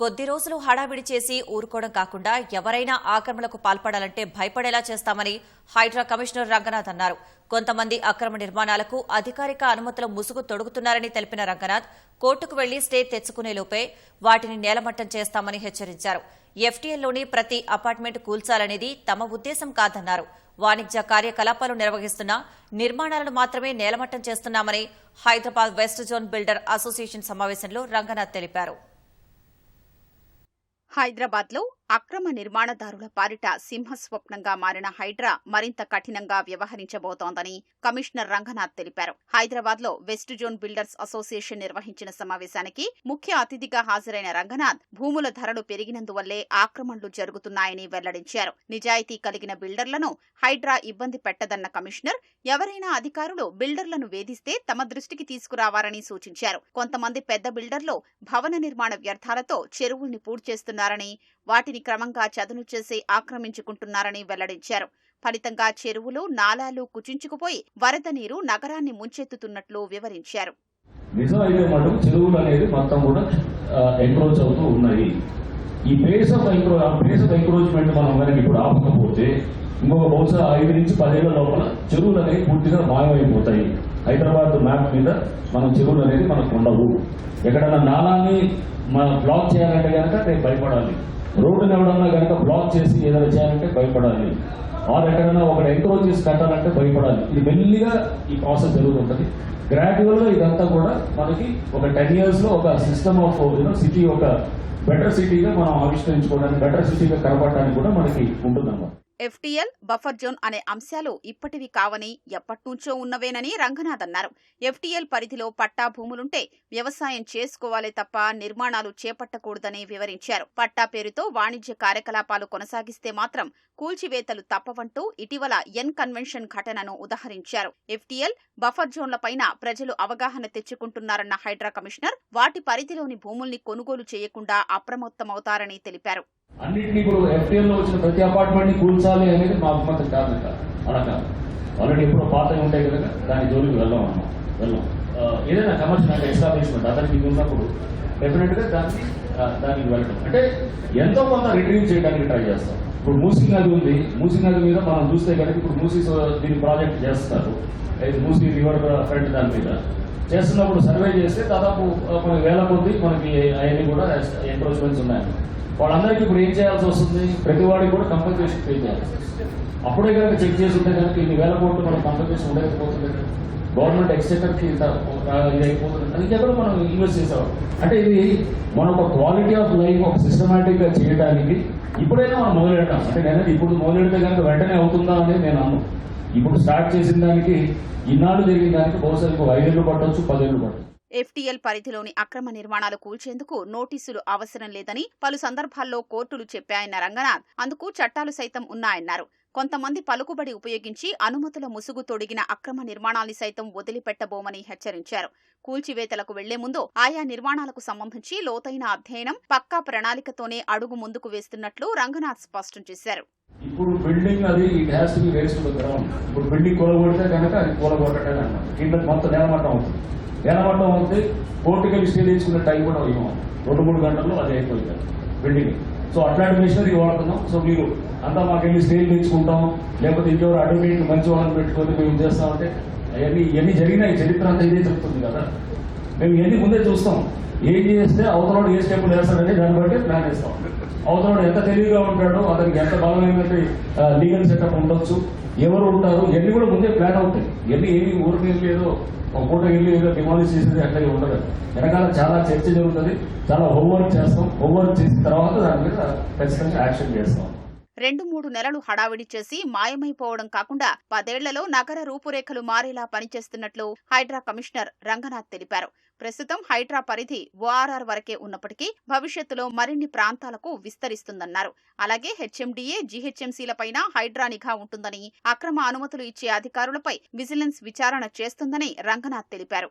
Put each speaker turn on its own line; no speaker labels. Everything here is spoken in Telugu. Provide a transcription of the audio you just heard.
కొద్ది రోజులు హడావిడి చేసి ఊరుకోవడం కాకుండా ఎవరైనా ఆక్రమణలకు పాల్పడాలంటే భయపడేలా చేస్తామని హైడ్రా కమిషనర్ రంగనాథ్ అన్నారు. కొంతమంది అక్రమ నిర్మాణాలకు అధికారిక అనుమతుల ముసుగు తొడుగుతున్నారని తెలిపిన రంగనాథ్ కోర్టుకు వెళ్ళి స్టే తెచ్చుకునే లోపే వాటిని నేలమట్టం చేస్తామని హెచ్చరించారు. ఎఫ్టీఎల్లోని ప్రతి అపార్ట్మెంట్ కూల్చాలనేది తమ ఉద్దేశం కాదన్నారు. వాణిజ్య కార్యకలాపాలు నిర్వహిస్తున్న నిర్మాణాలను మాత్రమే నేలమట్టం చేస్తున్నామని Hyderabad west zone builder association సమావేశంలో రంగనాథ్ తెలిపారు.
హైదరాబాద్లో అక్రమ నిర్మాణదారుల పాలిట సింహస్వప్నంగా మారిన హైడ్రా మరింత కఠినంగా వ్యవహరించబోతోందని కమిషనర్ రంగనాథ్ తెలిపారు. హైదరాబాద్లో వెస్ట్ జోన్ బిల్డర్స్ అసోసియేషన్ నిర్వహించిన సమావేశానికి ముఖ్య అతిథిగా హాజరైన రంగనాథ్ భూముల ధరలు పెరిగినందువల్లే ఆక్రమణలు జరుగుతున్నాయని వెల్లడించారు. నిజాయితీ కలిగిన బిల్డర్లను హైడ్రా ఇబ్బంది పెట్టదన్న కమిషనర్ ఎవరైనా అధికారులు బిల్డర్లను వేధిస్తే తమ దృష్టికి తీసుకురావాలని సూచించారు. కొంతమంది పెద్ద బిల్డర్లు భవన నిర్మాణ వ్యర్థాలతో చెరువుల్ని పూడ్చేస్తున్నారని వాటిని క్రమంగా చదును చేసి ఆక్రమించుకుంటున్నారని వెల్లడించారు. ఫలితంగా చెరువులు నాలాలు కుచించుకుపోయి వరద నీరు నగరాన్ని ముంచెత్తుతున్నట్లు వివరించారు.
నిజం అయితే మటుకు చెరువులు అనేది మొత్తం కూడా ఎంక్రోచ్ అవుతూ ఉన్నాయి. ఈ pace of encroach pace of encroachment మనం కనుక ఇప్పుడు ఆపకపోతే ఇంకొక బహుశా ఐదు నుంచి పదేళ్ళ లోపల చెరువులు అనేవి పూర్తిగా మాయమైపోతాయి. హైదరాబాద్ మ్యాప్ మీద మనం చెరువులు అనేది మనకు ఉండవు. ఎక్కడైనా నాలాన్ని మనం బ్లాక్ చేయాలంటే కనుక రేపు భయపడాలి. రోడ్డుని ఎవడన్నా కనుక బ్లాక్ చేసి ఏదైనా చేయాలంటే భయపడాలి. ఆర్ ఎక్కడైనా ఒకటి ఎంక్రోచ్ చేసి కట్టాలంటే భయపడాలి. ఇది మెల్లిగా ఈ ప్రాసెస్ జరుగుతుంటది. గ్రాడ్యువల్గా ఇదంతా కూడా మనకి ఒక టెన్ ఇయర్స్లో ఒక system of you know city ఒక బెటర్ సిటీగా మనం ఆవిష్కరించుకోవడానికి బెటర్ సిటీగా కనబడటానికి కూడా మనకి ఉంటుందన్నమాట.
ఎఫ్టీఎల్ బఫర్ జోన్ అనే అంశాలు ఇప్పటివి కావని ఎప్పటినుంచో ఉన్నవేనని రంగనాథ్ అన్నారు. ఎఫ్టీఎల్ పరిధిలో పట్టా భూములుంటే వ్యవసాయం చేసుకోవాలే తప్ప నిర్మాణాలు చేపట్టకూడదని వివరించారు. పట్టా పేరుతో వాణిజ్య కార్యకలాపాలు కొనసాగిస్తే మాత్రం కూల్చివేతలు తప్పవంటూ ఇటీవల ఎన్ కన్వెన్షన్ ఘటనను ఉదహరించారు. ఎఫ్టీఎల్ బఫర్ జోన్లపైన ప్రజలు అవగాహన తెచ్చుకుంటున్నారన్న హైడ్రా కమిషనర్ వాటి పరిధిలోని భూముల్ని కొనుగోలు చేయకుండా అప్రమత్తమవుతారని తెలిపారు.
అన్నింటినీ ఇప్పుడు ఎఫ్టీఎల్లో వచ్చిన ప్రతి అపార్ట్మెంట్ని కూల్చాలి అనేది మా అభిమతం కాదంట అలా కాదు. ఆల్రెడీ ఎప్పుడో పాతవి ఉంటాయి కదా దాని జోలికి వెళ్ళాం అన్నమాట వెళ్ళాం ఏదైనా కమర్షియల్ అంటే ఎస్టాబ్లిష్మెంట్ అతనికి ఇది ఉన్నప్పుడు డెఫినెట్గా దానికి ఆ, దానికి వెళ్ళటం. అంటే ఎంతో కొంత రిట్రీవ్ చేయడానికి ట్రై చేస్తాం. ఇప్పుడు మూసీ నది ఉంది. మూసీ నది మీద మనం చూస్తే కనుక ఇప్పుడు మూసీ దీని ప్రాజెక్ట్ చేస్తారు. మూసి మూసీ రివర్ ఫ్రంట్ దాని మీద. చేస్తున్నప్పుడు సర్వే చేస్తే దాదాపు ఆ, కొన్ని వేల కొద్ది మనకి అవన్నీ కూడా ఎంక్రోచ్మెంట్స్ ఉన్నాయి. వాళ్ళందరికీ ఇప్పుడు ఏం చేయాల్సి వస్తుంది? ప్రతి వాడికి కూడా కంపల్సేషన్ పే చేయాలి. అప్పుడే కనుక చెక్ చేసి ఉంటే కనుక ఇన్ని వేల కోట్లు మనం కంపల్సేషన్ ఉండకపోతుంది గవర్నమెంట్ ఎక్స్చెకర్కి ఇది అయిపోతుంది అందుకే కూడా మనం ఇన్వెస్ట్ చేసేవాళ్ళం. అంటే ఇది మన ఒక క్వాలిటీ ఆఫ్ లైఫ్ ఒక సిస్టమేటిక్గా చేయడానికి ఇప్పుడైనా మనం మొదలెడతాం. అంటే నేను ఇప్పుడు మొదలెడితే కనుక వెంటనే అవుతుందా అనేది నేను అన్ను ఇప్పుడు స్టార్ట్ చేసిన దానికి ఇన్నాళ్ళు జరిగిన దానికి బహుశా ఇంకో ఐదేళ్ళు పట్టవచ్చు పదేళ్ళు పట్టవచ్చు
ఎఫ్టీఎల్ పరిధిలోని అక్రమ నిర్మాణాలు కూల్చేందుకు నోటీసులు అవసరం లేదని పలు సందర్భాల్లో కోర్టులు చెప్పాయన్న రంగనాథ్ అందుకు చట్టాలు సైతం ఉన్నాయన్నారు. కొంతమంది పలుకుబడి ఉపయోగించి అనుమతుల ముసుగు తొడిగిన అక్రమ నిర్మాణాల్ని సైతం వదిలిపెట్టబోమని హెచ్చరించారు. కూల్చివేతలకు వెళ్ళే ముందు ఆయా నిర్మాణాలకు సంబంధించి లోతైన అధ్యయనం పక్కా ప్రణాళికతోనే అడుగు ముందుకు వేస్తున్నట్లు రంగనాథ్ స్పష్టం చేశారు.
ఇప్పుడు బిల్డింగ్ అది it has to be razed to ground ఇప్పుడు బిల్డింగ్ కూలగొడితే కనుక అది కూలగొట్టడం కింద మొత్తం నేలమట్టం అవుతుంది. నేలమట్టం అవుతుంది కోర్టుకెళ్ళి స్టే తీసుకునే టైం కూడా ఇవ్వం రెండు మూడు గంటల్లో అది అయిపోయింది. బిల్డింగ్ సో అట్లాంటి మిషనరీ వాడుతున్నాం. సో మీరు అంతా మాకెళ్ళి స్టేలు తెచ్చుకుంటాం లేకపోతే ఇంకెవరు అడ్వకేట్ మంచి వాళ్ళని పెట్టుకొని మేము చేస్తామంటే అవన్నీ ఇవన్నీ జరిగినాయి. చరిత్ర అంతా ఇదే చెప్తుంది కదా. మేము ఇవన్నీ ముందే చూస్తాం. ఏం చేస్తే అవతలోడు ఏ స్టెప్ వేస్తాడని దాన్ని బట్టి ప్లాన్ చేస్తాం. అవతలోడు ఎంత తెలివిగా ఉంటాడో అతనికి ఎంత బలమైనటువంటి లీగల్ సెటప్ ఉండొచ్చు. ఎవరు ఉంటారు? ఇవన్నీ కూడా ముందే ప్లాన్ అవుతాయి. ఇవన్నీ ఏమి ఊరికి వెళ్ళి ఒక పూట వెళ్ళి ఏదో డిమాలిష్ చేసేది అట్లాగే ఉండదు. వెనకాల చాలా చర్చ జరుగుతుంది చాలా హోంవర్క్ చేస్తాం. హోంవర్క్ చేసిన తర్వాత దాని మీద ఖచ్చితంగా యాక్షన్ చేస్తాం.
రెండు మూడు నెలలు హడావిడి చేసి మాయమైపోవడం కాకుండా పదేళ్ళలో నగర రూపురేఖలు మారేలా పనిచేస్తున్నట్లు హైడ్రా కమిషనర్ రంగనాథ్ తెలిపారు. ప్రస్తుతం హైడ్రా పరిధి ఓఆర్ఆర్ వరకే ఉన్నప్పటికీ భవిష్యత్తులో మరిన్ని ప్రాంతాలకు విస్తరిస్తుందన్నారు. అలాగే హెచ్ఎండిఏ జీహెచ్ఎంసీలపైన హైడ్రా నిఘా ఉంటుందని అక్రమ అనుమతులు ఇచ్చే అధికారులపై విజిలెన్స్ విచారణ చేస్తుందని రంగనాథ్ తెలిపారు.